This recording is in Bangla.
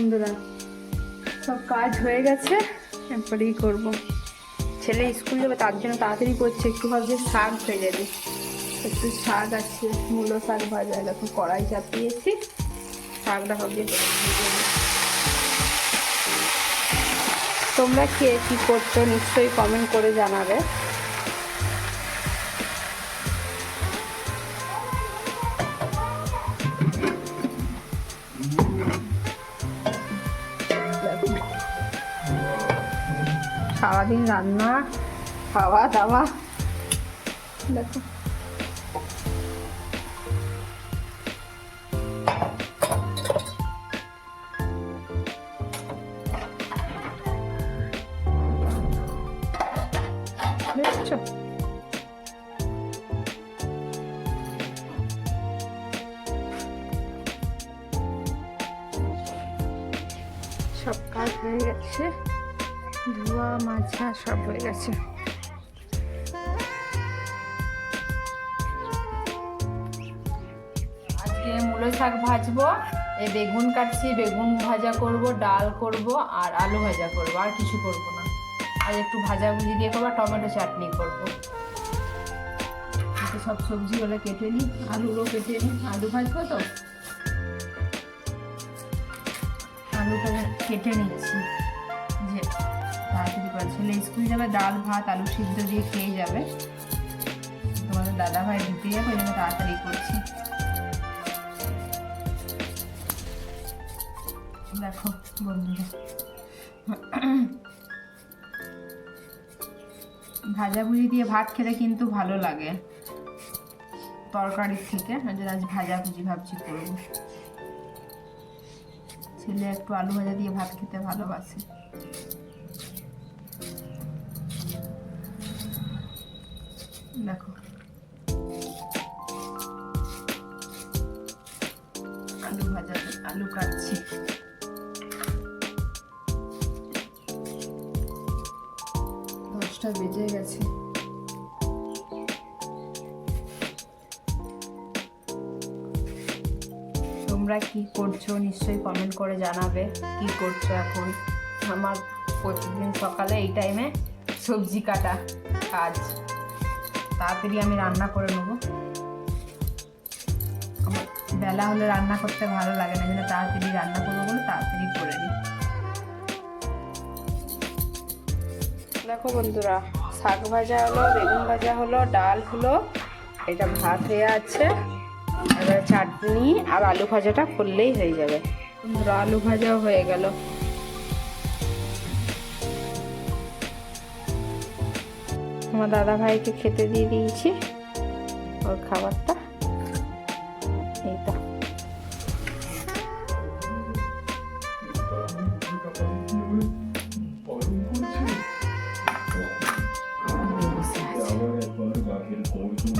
বন্ধুরা, সব কাজ হয়ে গেছে, এরপরেই করব। ছেলে স্কুল যাবে, তার জন্য তাড়াতাড়ি করছে, একটু ভাবছি শাক ভেজে দিই একটু শাক আছে, মূলো শাক ভাজা, দেখো কড়াই চাপিয়েছি, শাকটা ভাবছি তোমরা কে কী করছ, নিশ্চয়ই কমেন্ট করে জানাবে। সারাদিন রান্না খাওয়া দাওয়া দেখো দেখছ সব কাজ হয়ে গেছে ধোয়া, মাজা সব হয়ে গেছে। আজকে মূলো শাক ভাজবো, এই বেগুন কাটছি, বেগুন ভাজা করব, ডাল করব, আর আলু ভাজা করব, আর কিছু করব না। আর একটু ভাজা ভুজি দিয়ে করব টমেটো চাটনি করব। সব সবজিগুলো কেটে নিই আলুরও কেটে নিই, আলু ভাজবো তো? আলুটা কেটে নিচ্ছি, যে তাড়াতাড়ি করে। ছেলে স্কুল যাবে, ডাল, ভাত, আলু সিদ্ধ দিয়ে খেয়ে যাবে। তোমাদের দাদা ভাই দিতে যাবে, ওই তাড়াতাড়ি করছি। দেখো বন্ধুরা। ভাজা ভুজি দিয়ে ভাত খেলে কিন্তু ভালো লাগে। তরকারির থেকে আজ ভাজা ভুজি ভাবছি করব। ছেলে একটু আলু ভাজা দিয়ে ভাত খেতে ভালোবাসে। আলু দশটা বেজে গেছে। তোমরা কি করছ? নিশ্চয়ই কমেন্ট করে জানাবে কি করছ এখন। আমার প্রতিদিন সকালে এই টাইমে সবজি কাটা কাজ। তাড়াতাড়ি আমি রান্না করে নেব। আমার বেলা হলে রান্না করতে ভালো লাগে না, যেন তাড়াতাড়ি রান্না করব বলে তাড়াতাড়ি করে নিই। দেখো বন্ধুরা, শাক ভাজা হলো, বেগুন ভাজা হলো, ডাল হলো, এটা ভাত হয়ে আছে। এবারে চাটনি আর আলু ভাজাটা করলেই হয়ে যাবে। বন্ধুরা, আলু ভাজাও হয়ে গেল। আমার দাদা ভাইকে খেতে দিয়ে দিয়েছি, ওর খাবারটা। 여기다. 여기 있어야지.